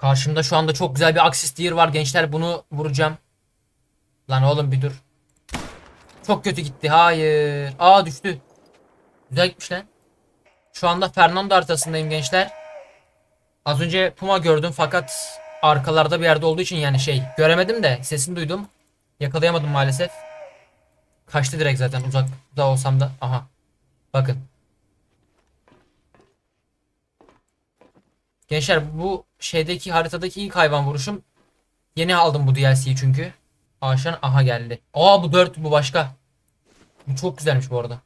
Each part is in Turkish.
Karşımda şu anda çok güzel bir Axis Deer var gençler. Bunu vuracağım. Lan oğlum bir dur. Çok kötü gitti. Hayır. Aa düştü. Güzel gitmiş lan. Şu anda Fernando haritasındayım gençler. Az önce Puma gördüm fakat arkalarda bir yerde olduğu için yani şey göremedim de sesini duydum. Yakalayamadım maalesef. Kaçtı direkt zaten uzakta olsam da. Aha. Bakın. Gençler bu şeydeki haritadaki ilk hayvan vuruşum. Yeni aldım bu DLC'yi çünkü. Aşan aha geldi. Aa bu 4 bu başka. Bu çok güzelmiş bu arada.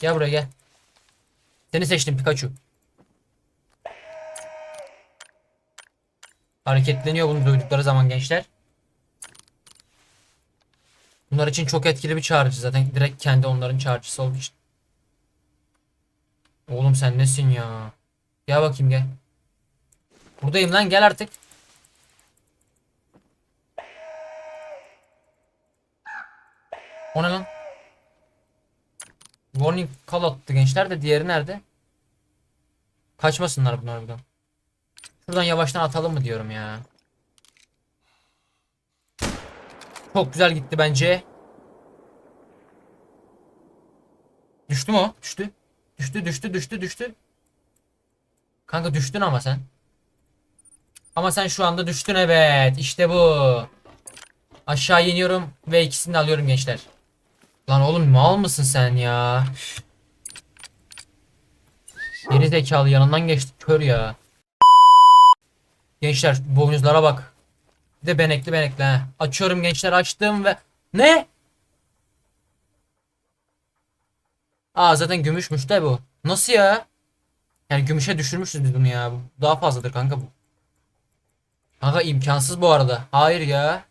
Gel buraya gel. Seni seçtim Pikachu. Hareketleniyor bunu duydukları zaman gençler. Bunlar için çok etkili bir çağrıcı zaten direkt kendi onların çağrıcısı olduğu. Oğlum sen nesin ya? Gel bakayım gel. Buradayım lan gel artık. O ne lan? Warning call attı gençler de diğeri nerede? Kaçmasınlar bunlar buradan. Şuradan yavaştan atalım mı diyorum ya. Çok güzel gitti bence. Düştü mü o? Düştü. Düştü düştü düştü düştü. Kanka düştün ama sen. Ama sen şu anda düştün evet. İşte bu. Aşağı iniyorum ve ikisini de alıyorum gençler. Lan oğlum mal mısın sen ya? Geri zekalı yanından geçti kör ya. Gençler boynuzlara bak. Bir de benekli benekli ha. Açıyorum gençler açtım ve ne? Aa zaten gümüşmüş de bu. Nasıl ya? Yani gümüşe düşürmüşüz biz bunu ya. Daha fazladır kanka bu. Kanka imkansız bu arada. Hayır ya.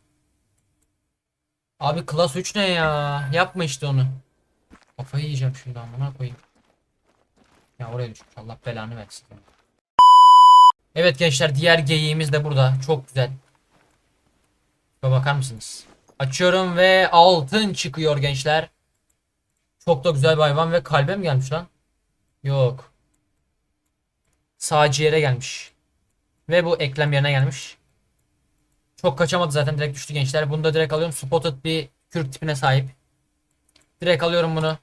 Abi klas 3 ne ya? Yapma işte onu. Kafayı yiyeceğim şimdi amına koyayım. Ya oraya düşmüş. Allah belanı versin. Evet gençler diğer geyiğimiz de burada. Çok güzel. Şuna bakar mısınız? Açıyorum ve altın çıkıyor gençler. Çok da güzel bir hayvan ve kalbe mi gelmiş lan? Yok. Sağ ciğere gelmiş. Ve bu eklem yerine gelmiş. Çok kaçamadı zaten direkt düştü gençler. Bunu da direkt alıyorum. Spotted bir kürk tipine sahip. Direkt alıyorum bunu.